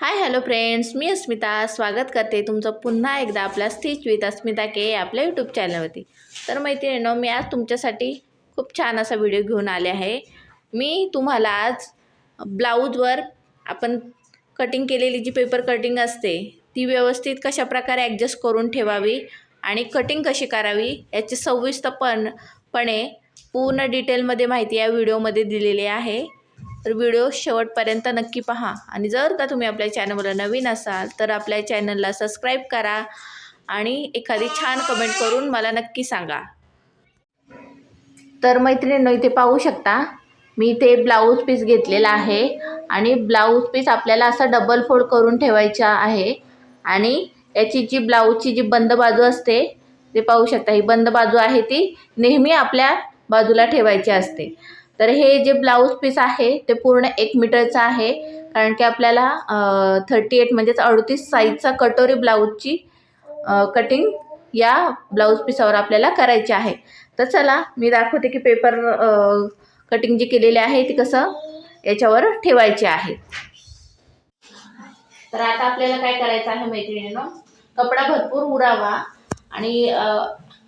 Hi hello friends मी अस्मिता. स्वागत करते तुमचं पुन्हा एकदा आपल्या स्टिच विथ अस्मिता के आपल्या यूट्यूब चॅनलवरती तर मैत्रिणींनो मी आज तुमच्यासाठी खूप छान असा व्हिडिओ घेऊन आले आहे. मी तुम्हाला आज ब्लाऊजवर आपण कटिंग केलेली जी पेपर कटिंग असते ती व्यवस्थित कशाप्रकारे ॲडजस्ट करून ठेवावी आणि कटिंग कशी करावी याची सविस्तरपण पणे पूर्ण डिटेलमध्ये माहिती या व्हिडिओमध्ये दिलेली आहे. तर व्हिडिओ शेवटपर्यंत नक्की पहा. आणि जर का तुम्ही आपल्या चॅनलवर नवीन असाल तर आपल्या चॅनलला सबस्क्राईब करा आणि एखादी छान कमेंट करून मला नक्की सांगा. तर मैत्रिणींनो इथे पाहू शकता मी इथे ब्लाऊज पीस घेतलेला आहे आणि ब्लाऊज पीस आपल्याला असा डबल फोल्ड करून ठेवायचा आहे आणि याची जी ब्लाऊजची जी बंद बाजू असते ते पाहू शकता. ही बंद बाजू आहे ती नेहमी आपल्या बाजूला ठेवायची असते. तर हे जे ब्लाऊज पीस आहे ते पूर्ण एक मीटरचं आहे. कारण की आपल्याला थर्टी एट म्हणजेच अडतीस साईजचा कटोरी ब्लाऊजची कटिंग या ब्लाऊज पीसावर आपल्याला करायची आहे. तर चला मी दाखवते की पेपर कटिंग जी केलेली आहे ती कसं याच्यावर ठेवायची आहे. तर आता आपल्याला काय करायचं आहे मैत्रिणीनं? कपडा भरपूर उरावा आणि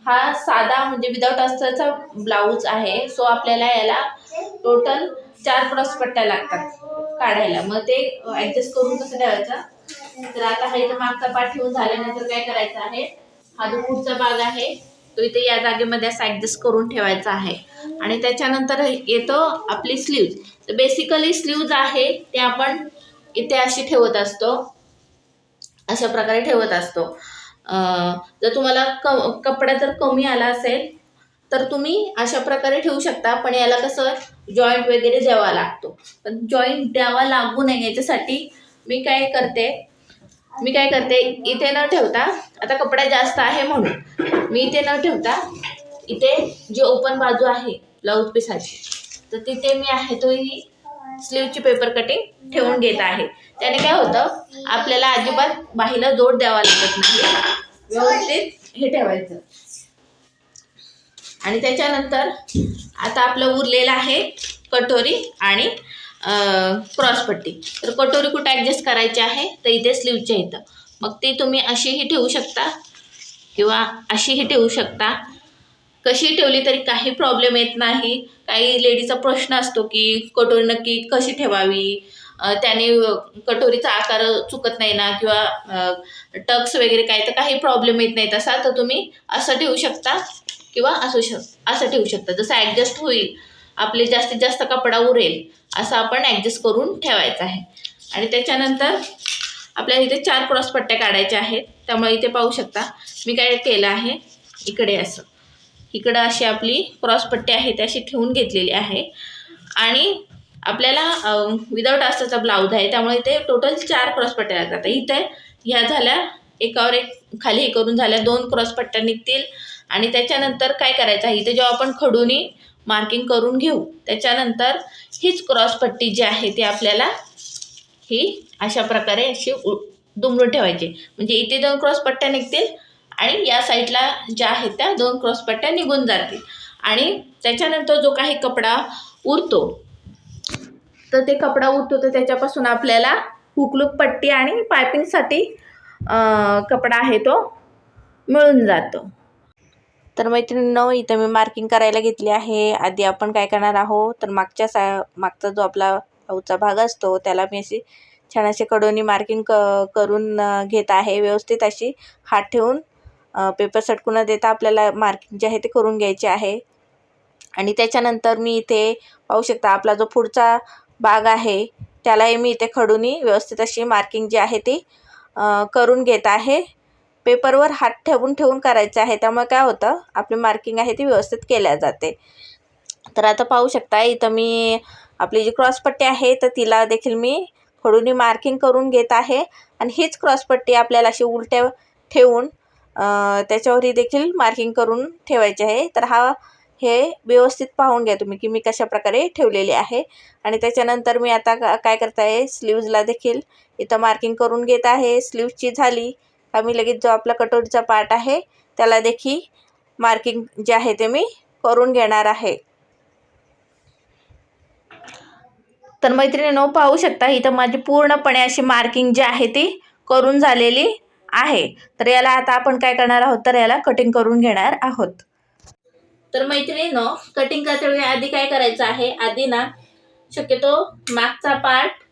हा साधा म्हणजे विदाऊट अस्तरचा ब्लाऊज आहे. सो आपल्याला याला टोटल चार क्रॉस पट्ट्या लागतात काढायला. मग ते ॲडजस्ट करून कसं ठेवायचं? तर आता हा इथं मागचा पाठ ठेवून झाल्यानंतर काय करायचं आहे? हा जो पुढचा भाग आहे तो इथे या जागेमध्ये असा ॲडजस्ट करून ठेवायचा आहे. आणि त्याच्यानंतर येतो आपली स्लीव्ज तर बेसिकली स्लीव्ज आहे ते आपण इथे अशी ठेवत असतो. अशा प्रकारे ठेवत असतो. जर तुम्हाला क कपडा जर कमी आला असेल तर तुम्ही अशा प्रकारे ठेवू शकता पण याला कसं जॉईंट वगैरे द्यावा लागतो. पण जॉईंट द्यावा लागू नये याच्यासाठी मी काय करते मी काय करते इथे न ठेवता आता कपडा जास्त आहे म्हणून मी इथे न ठेवता इथे जी ओपन बाजू आहे ब्लाऊज पीसाची तर तिथे मी आहे तो ही स्लीवची पेपर कटिंग ठेवून घेत आहे. त्याने काय होतं आपल्याला अजिबात बाहीला जोड द्यावा लागत नाही. व्यवस्थित हे ठेवायचं. आणि त्याच्यानंतर आता आपलं उरलेलं आहे कटोरी आणि क्रॉसपट्टी तर कटोरी कुठं ॲडजस्ट करायची आहे तर इथे स्लीवच्या इथं. मग ती तुम्ही अशीही ठेवू शकता किंवा अशीही ठेवू शकता. कशी ठेवली तरी काही प्रॉब्लेम येत नाही. काही लेडीचा प्रश्न असतो की कटोरी नक्की कशी ठेवावी? त्याने कटोरीचा आकार चुकत नाही ना किंवा टक्स वगैरे काय तर काही प्रॉब्लेम येत नाही तसा तर तुम्ही असं ठेवू शकता किंवा असू शक असं ठेवू शकता. जसं ॲडजस्ट होईल आपले जास्तीत जास्त कपडा उरेल असं आपण ॲडजस्ट करून ठेवायचं आहे. आणि त्याच्यानंतर आपल्याला इथे चार क्रॉस पट्ट्या काढायच्या आहेत. त्यामुळे इथे पाहू शकता मी काय केलं आहे इकडे असं. इकडं अशी आपली क्रॉसपट्टी आहे ती अशी ठेवून घेतलेली आहे. आणि आपल्याला विदाऊट आस्ताचा ब्लाऊज आहे. त्यामुळे इथे टोटल चार क्रॉसपट्ट्या लागतात. इथे ह्या झाल्या एकावर एक खाली हे करून झाल्या दोन क्रॉसपट्ट्या निघतील. आणि त्याच्यानंतर काय करायचं आहे? इथे जेव्हा आपण खडूनी मार्किंग करून घेऊ त्याच्यानंतर हीच क्रॉसपट्टी जी आहे ती आपल्याला ही अशा प्रकारे अशी दुमडून ठेवायची. म्हणजे इथे दोन क्रॉसपट्ट्या निघतील आणि या साईडला ज्या आहेत त्या दोन क्रॉसपट्ट्या निघून जातील. आणि त्याच्यानंतर जो काही कपडा उरतो तर ते कपडा उठतो तर त्याच्यापासून आपल्याला हुकलूक पट्टी आणि पायपिंगसाठी कपडा आहे तो मिळून जातो. तर मैत्रिणींनो इथं मी मार्किंग करायला घेतली आहे. आधी आपण काय करणार आहोत तर मागच्या सा मागचा जो आपला भाऊचा भाग असतो त्याला मी अशी छान अशी कडोनी मार्किंग क करून घेत आहे. व्यवस्थित अशी हात ठेवून पेपर सटकून न देता आपल्याला मार्किंग जे आहे ते करून घ्यायचे आहे. आणि त्याच्यानंतर मी इथे पाहू शकता आपला जो पुढचा भाग आहे. त्यालाही मी इथे खडूनी व्यवस्थित अशी मार्किंग जी आहे ती करून घेत आहे. पेपरवर हात ठेवून ठेवून करायचं आहे. त्यामुळे काय होतं आपली मार्किंग आहे ती व्यवस्थित केल्या जाते. तर आता पाहू शकता इथं मी आपली जी क्रॉसपट्टी आहे तर तिला देखील मी खडूनी मार्किंग करून घेत आहे. आणि हीच क्रॉसपट्टी आपल्याला अशी उलट्या ठेवून त्याच्यावरही देखील मार्किंग करून ठेवायची आहे. तर हा हे व्यवस्थित पाहून घ्या तुम्ही की मी कशा प्रकारे ठेवलेले आहे. आणि त्याच्यानंतर मी आता काय करत आहे स्लीव्जला देखील इथं मार्किंग करून घेत आहे. स्लीव्जची झाली. का मी लगेच जो आपला कटोरीचा पार्ट आहे त्याला देखील मार्किंग जे आहे ते मी करून घेणार आहे. तर मैत्रिणीनो पाहू शकता इथं माझी पूर्णपणे अशी मार्किंग जी आहे ती करून झालेली आहे. तर याला आता आपण काय करणार आहोत? तर याला कटिंग करून घेणार आहोत. तर मैत्रिणीनो कटिंग करते वेळी आधी काय करायचं आहे? आधी ना शक्यतो मागचा पार्ट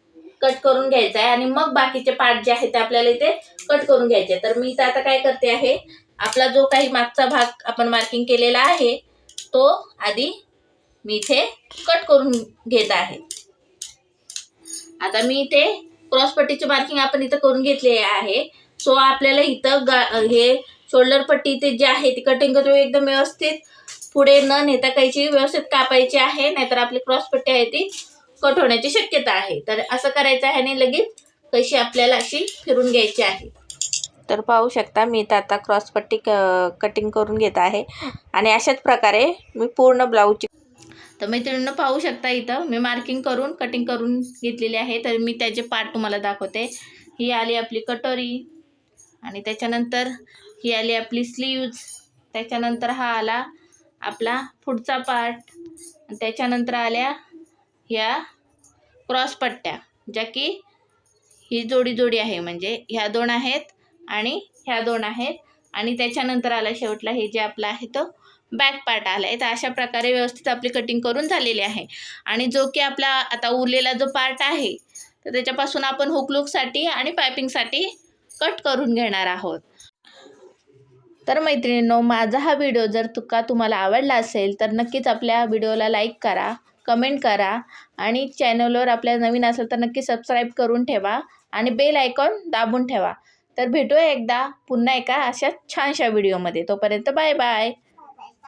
कट करून घ्यायचा आहे आणि मग बाकीचे पार्ट जे आहे ते आपल्याला इथे कट करून घ्यायचे तर मी इथं आता काय करते आहे आपला जो काही मागचा भाग आपण मार्किंग केलेला आहे तो आधी मी इथे कट करून घेत आहे. आता मी इथे क्रॉसपट्टीची मार्किंग आपण इथं करून घेतली आहे. सो आपल्याला इथं गा हे शोल्डर पट्टी इथे जी आहे ती कटिंग करतो एकदम व्यवस्थित पुढे न नेता काहीची व्यवस्थित कापायची आहे नाहीतर आपली क्रॉसपट्टी आहे ती कट होण्याची शक्यता आहे. तर असं करायचं आहे आणि लगेच कशी आपल्याला अशी फिरून घ्यायची आहे तर पाहू शकता मी इथं आता क्रॉसपट्टी क कटिंग करून घेत आहे. आणि अशाच प्रकारे मी पूर्ण ब्लाऊजची तर मैत्रिणींनो पाहू शकता इथं मी मार्किंग करून कटिंग करून घेतलेली आहे. तर मी त्याचे पार्ट तुम्हाला दाखवते. ही आली आपली कटोरी आणि त्याच्यानंतर ही आली आपली स्लीव्ज त्याच्यानंतर हा आला आपला पुढचा पार्ट त्याच्यानंतर आल्या ह्या क्रॉसपट्ट्या ज्या की ही जोडी जोडी आहे. म्हणजे ह्या दोन आहेत आणि ह्या दोन आहेत. आणि त्याच्यानंतर आला शेवटला हे जे आपलं आहे तो बॅक पार्ट आला. आहे तर अशा प्रकारे व्यवस्थित आपली कटिंग करून झालेली आहे. आणि जो की आपला आता उरलेला जो पार्ट आहे तर त्याच्यापासून आपण हुकलूकसाठी आणि पायपिंगसाठी कट करून घेणार आहोत. तर मैत्रिणींनो माझा हा व्हिडिओ जर तुका तुम्हाला आवडला असेल तर नक्कीच आपल्या व्हिडिओला लाईक करा कमेंट करा आणि चॅनलवर आपल्या नवीन असेल तर नक्की सबस्क्राईब करून ठेवा आणि बेल आयकॉन दाबून ठेवा. तर भेटूया एकदा पुन्हा एका अशा छानशा व्हिडिओमध्ये तोपर्यंत बाय बाय